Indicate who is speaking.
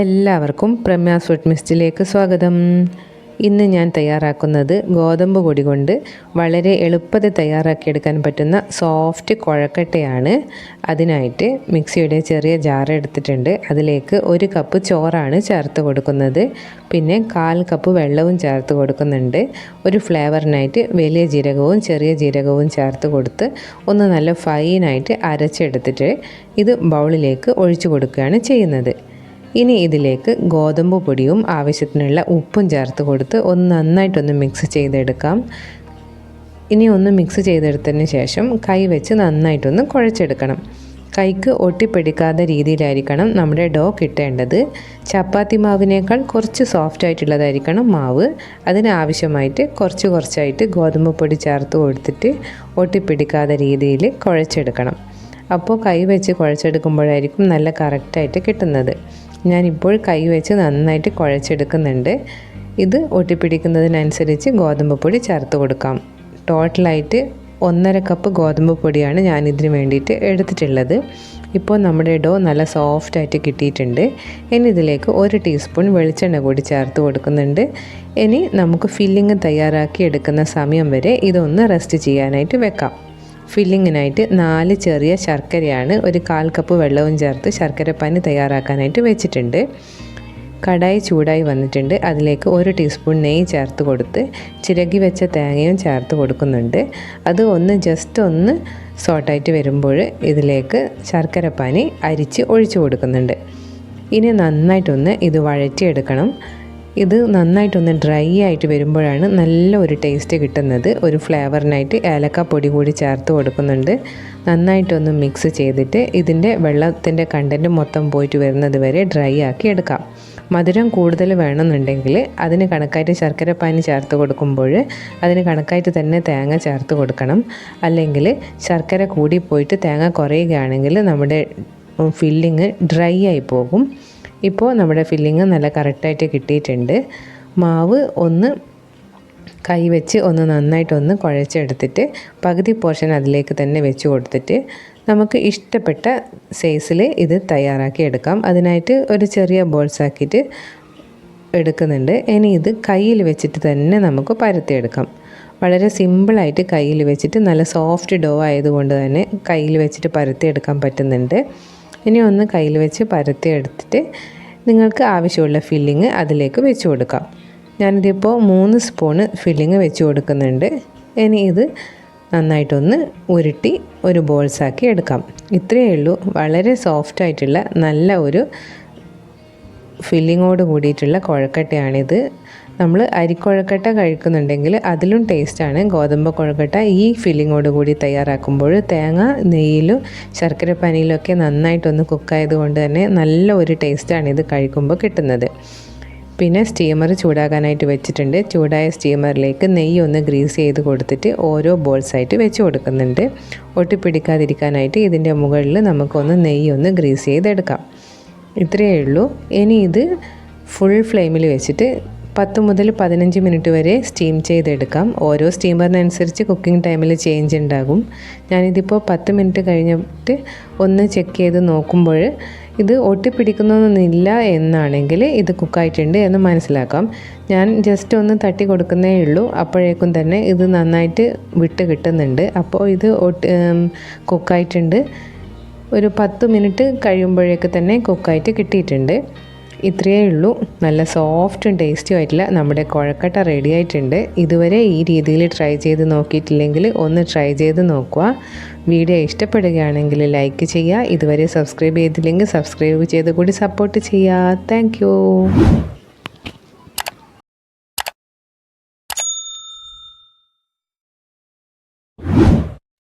Speaker 1: എല്ലാവർക്കും പ്രമ്യ സ്വീറ്റ് മിസ്റ്റിലേക്ക് സ്വാഗതം. ഇന്ന് ഞാൻ തയ്യാറാക്കുന്നത് ഗോതമ്പ് പൊടി കൊണ്ട് വളരെ എളുപ്പത്തിൽ തയ്യാറാക്കിയെടുക്കാൻ പറ്റുന്ന സോഫ്റ്റ് കുഴക്കട്ടയാണ്. അതിനായിട്ട് മിക്സിയുടെ ചെറിയ ജാർ എടുത്തിട്ടുണ്ട്. അതിലേക്ക് ഒരു കപ്പ് ചോറാണ് ചേർത്ത് കൊടുക്കുന്നത്. പിന്നെ കാൽ കപ്പ് വെള്ളവും ചേർത്ത് കൊടുക്കുന്നുണ്ട്. ഒരു ഫ്ലേവറിനായിട്ട് വലിയ ജീരകവും ചെറിയ ജീരകവും ചേർത്ത് കൊടുത്ത് ഒന്ന് നല്ല ഫൈനായിട്ട് അരച്ചെടുത്തിട്ട് ഇത് ബൗളിലേക്ക് ഒഴിച്ചു കൊടുക്കുകയാണ് ചെയ്യുന്നത്. ഇനി ഇതിലേക്ക് ഗോതമ്പ് പൊടിയും ആവശ്യത്തിനുള്ള ഉപ്പും ചേർത്ത് കൊടുത്ത് ഒന്ന് നന്നായിട്ടൊന്ന് മിക്സ് ചെയ്തെടുക്കാം. ഇനി ഒന്ന് മിക്സ് ചെയ്തെടുത്തതിന് ശേഷം കൈ വെച്ച് നന്നായിട്ടൊന്ന് കുഴച്ചെടുക്കണം. കൈക്ക് ഒട്ടിപ്പിടിക്കാത്ത രീതിയിലായിരിക്കണം നമ്മുടെ ഡോ കിട്ടേണ്ടത്. ചപ്പാത്തി മാവിനേക്കാൾ കുറച്ച് സോഫ്റ്റ് ആയിട്ടുള്ളതായിരിക്കണം മാവ്. അതിനാവശ്യമായിട്ട് കുറച്ച് കുറച്ചായിട്ട് ഗോതമ്പ് പൊടി ചേർത്ത് കൊടുത്തിട്ട് ഒട്ടിപ്പിടിക്കാത്ത രീതിയിൽ കുഴച്ചെടുക്കണം. അപ്പോൾ കൈ വെച്ച് കുഴച്ചെടുക്കുമ്പോഴായിരിക്കും നല്ല കറക്റ്റായിട്ട് കിട്ടുന്നത്. ഞാനിപ്പോൾ കൈ വെച്ച് നന്നായിട്ട് കുഴച്ചെടുക്കുന്നുണ്ട്. ഇത് ഒട്ടിപ്പിടിക്കുന്നതിനനുസരിച്ച് ഗോതമ്പ് പൊടി ചേർത്ത് കൊടുക്കാം. ടോട്ടലായിട്ട് ഒന്നര കപ്പ് ഗോതമ്പ് പൊടിയാണ് ഞാനിതിന് വേണ്ടിയിട്ട് എടുത്തിട്ടുള്ളത്. ഇപ്പോൾ നമ്മുടെ ഡോ നല്ല സോഫ്റ്റായിട്ട് കിട്ടിയിട്ടുണ്ട്. ഇനി ഇതിലേക്ക് ഒരു ടീസ്പൂൺ വെളിച്ചെണ്ണ കൂടി ചേർത്ത് കൊടുക്കുന്നുണ്ട്. ഇനി നമുക്ക് ഫില്ലിങ് തയ്യാറാക്കി എടുക്കുന്ന സമയം വരെ ഇതൊന്ന് റെസ്റ്റ് ചെയ്യാനായിട്ട് വെക്കാം. ഫില്ലിങ്ങിനായിട്ട് നാല് ചെറിയ ശർക്കരയാണ് ഒരു കാൽ കപ്പ് വെള്ളവും ചേർത്ത് ശർക്കര പനി തയ്യാറാക്കാനായിട്ട് വെച്ചിട്ടുണ്ട്. കടായി ചൂടായി വന്നിട്ടുണ്ട്. അതിലേക്ക് ഒരു ടീസ്പൂൺ നെയ്യ് ചേർത്ത് കൊടുത്ത് ചിരകി വെച്ച തേങ്ങയും ചേർത്ത് കൊടുക്കുന്നുണ്ട്. അത് ഒന്ന് ജസ്റ്റ് ഒന്ന് സോട്ടായിട്ട് വരുമ്പോൾ ഇതിലേക്ക് ശർക്കര പാനി അരിച്ച് ഒഴിച്ചു കൊടുക്കുന്നുണ്ട്. ഇനി നന്നായിട്ടൊന്ന് ഇത് വഴറ്റിയെടുക്കണം. ഇത് നന്നായിട്ടൊന്ന് ഡ്രൈ ആയിട്ട് വരുമ്പോഴാണ് നല്ല ഒരു ടേസ്റ്റ് കിട്ടുന്നത്. ഒരു ഫ്ലേവറിനായിട്ട് ഏലക്ക പൊടി കൂടി ചേർത്ത് കൊടുക്കുന്നുണ്ട്. നന്നായിട്ടൊന്ന് മിക്സ് ചെയ്തിട്ട് ഇതിന്റെ വെള്ളത്തിന്റെ കണ്ടന്റ് മൊത്തം പോയിട്ട് വരുന്നത് വരെ ഡ്രൈ ആക്കി എടുക്കാം. മധുരം കൂടുതൽ വേണമെന്നുണ്ടെങ്കിൽ അതിന് കണക്കായിട്ട് ശർക്കര പാനി ചേർത്ത് കൊടുക്കുമ്പോൾ അതിന് കണക്കായിട്ട് തന്നെ തേങ്ങ ചേർത്ത് കൊടുക്കണം. അല്ലെങ്കിൽ ശർക്കര കൂടി പോയിട്ട് തേങ്ങ കുറയുകയാണെങ്കിൽ നമ്മുടെ ഫില്ലിങ് ഡ്രൈ ആയി പോകും. ഇപ്പോൾ നമ്മുടെ ഫില്ലിങ് നല്ല കറക്റ്റായിട്ട് കിട്ടിയിട്ടുണ്ട്. മാവ് ഒന്ന് കൈ വെച്ച് ഒന്ന് നന്നായിട്ടൊന്ന് കുഴച്ചെടുത്തിട്ട് പകുതി പോർഷൻ അതിലേക്ക് തന്നെ വെച്ച് കൊടുത്തിട്ട് നമുക്ക് ഇഷ്ടപ്പെട്ട സൈസിൽ ഇത് തയ്യാറാക്കി എടുക്കാം. അതിനായിട്ട് ഒരു ചെറിയ ബോൾസ് ആക്കിയിട്ട് എടുക്കുന്നുണ്ട്. ഇനി ഇത് കയ്യിൽ വെച്ചിട്ട് തന്നെ നമുക്ക് പരത്തിയെടുക്കാം. വളരെ സിമ്പിളായിട്ട് കയ്യിൽ വെച്ചിട്ട് നല്ല സോഫ്റ്റ് ഡോ ആയതുകൊണ്ട് തന്നെ കയ്യിൽ വെച്ചിട്ട് പരത്തിയെടുക്കാൻ പറ്റുന്നുണ്ട്. ഇനി ഒന്ന് കയ്യിൽ വെച്ച് പരത്തി എടുത്തിട്ട് നിങ്ങൾക്ക് ആവശ്യമുള്ള ഫില്ലിങ് അതിലേക്ക് വെച്ച് കൊടുക്കാം. ഞാനിതിപ്പോൾ മൂന്ന് സ്പൂണ് ഫില്ലിങ് വെച്ച് കൊടുക്കുന്നുണ്ട്. ഇനി ഇത് നന്നായിട്ടൊന്ന് ഉരുട്ടി ഒരു ബോൾസാക്കി എടുക്കാം. ഇത്രയേ ഉള്ളൂ. വളരെ സോഫ്റ്റ് ആയിട്ടുള്ള നല്ല ഒരു ഫില്ലിങ്ങോട് കൂടിയിട്ടുള്ള കുഴക്കട്ടയാണിത്. നമ്മൾ അരിക്കുഴക്കട്ട കഴിക്കുന്നുണ്ടെങ്കിൽ അതിലും ടേസ്റ്റാണ്. ഗോതമ്പ് കുഴക്കട്ട ഈ ഫില്ലിങ്ങോട് കൂടി തയ്യാറാക്കുമ്പോൾ തേങ്ങ നെയ്യിലും ശർക്കര പനിയിലൊക്കെ നന്നായിട്ടൊന്ന് കുക്കായത് കൊണ്ട് തന്നെ നല്ല ഒരു ടേസ്റ്റാണ് ഇത് കഴിക്കുമ്പോൾ കിട്ടുന്നത്. പിന്നെ സ്റ്റീമർ ചൂടാകാനായിട്ട് വെച്ചിട്ടുണ്ട്. ചൂടായ സ്റ്റീമറിലേക്ക് നെയ്യ് ഒന്ന് ഗ്രീസ് ചെയ്ത് കൊടുത്തിട്ട് ഓരോ ബോൾസായിട്ട് വെച്ച് കൊടുക്കുന്നുണ്ട്. ഒട്ടിപ്പിടിക്കാതിരിക്കാനായിട്ട് ഇതിന്റെ മുകളിൽ നമുക്കൊന്ന് നെയ്യ് ഒന്ന് ഗ്രീസ് ചെയ്തെടുക്കാം. ഇത്രയേ ഉള്ളൂ. ഇനി ഇത് ഫുൾ ഫ്ലെയിമിൽ വെച്ചിട്ട് പത്ത് മുതൽ പതിനഞ്ച് മിനിറ്റ് വരെ സ്റ്റീം ചെയ്തെടുക്കാം. ഓരോ സ്റ്റീമറിനനുസരിച്ച് കുക്കിംഗ് ടൈമിൽ ചേഞ്ച് ഉണ്ടാകും. ഞാനിതിപ്പോൾ പത്ത് മിനിറ്റ് കഴിഞ്ഞിട്ട് ഒന്ന് ചെക്ക് ചെയ്ത് നോക്കുമ്പോൾ ഇത് ഒട്ടിപ്പിടിക്കുന്നൊന്നുമില്ല എന്നാണെങ്കിൽ ഇത് കുക്കായിട്ടുണ്ട് എന്ന് മനസ്സിലാക്കാം. ഞാൻ ജസ്റ്റ് ഒന്ന് തട്ടി കൊടുക്കുന്നേ ഉള്ളൂ. അപ്പോഴേക്കും തന്നെ ഇത് നന്നായിട്ട് വിട്ട് കിട്ടുന്നുണ്ട്. അപ്പോൾ ഇത് ഒട്ടി കുക്കായിട്ടുണ്ട് ഒരു പത്ത് മിനിറ്റ് കഴിയുമ്പോഴേക്ക് തന്നെ കുക്കായിട്ട് കിട്ടിയിട്ടുണ്ട്. ഇത്രയേ ഉള്ളൂ. നല്ല സോഫ്റ്റും ടേസ്റ്റിയും ആയിട്ടുള്ള നമ്മുടെ കുഴക്കട്ട റെഡി ആയിട്ടുണ്ട്. ഇതുവരെ ഈ രീതിയിൽ ട്രൈ ചെയ്ത് നോക്കിയിട്ടില്ലെങ്കിൽ ഒന്ന് ട്രൈ ചെയ്ത് നോക്കുക. വീഡിയോ ഇഷ്ടപ്പെടുകയാണെങ്കിൽ ലൈക്ക് ചെയ്യുക. ഇതുവരെ സബ്സ്ക്രൈബ് ചെയ്തില്ലെങ്കിൽ സബ്സ്ക്രൈബ് ചെയ്ത് കൂടി സപ്പോർട്ട് ചെയ്യുക താങ്ക്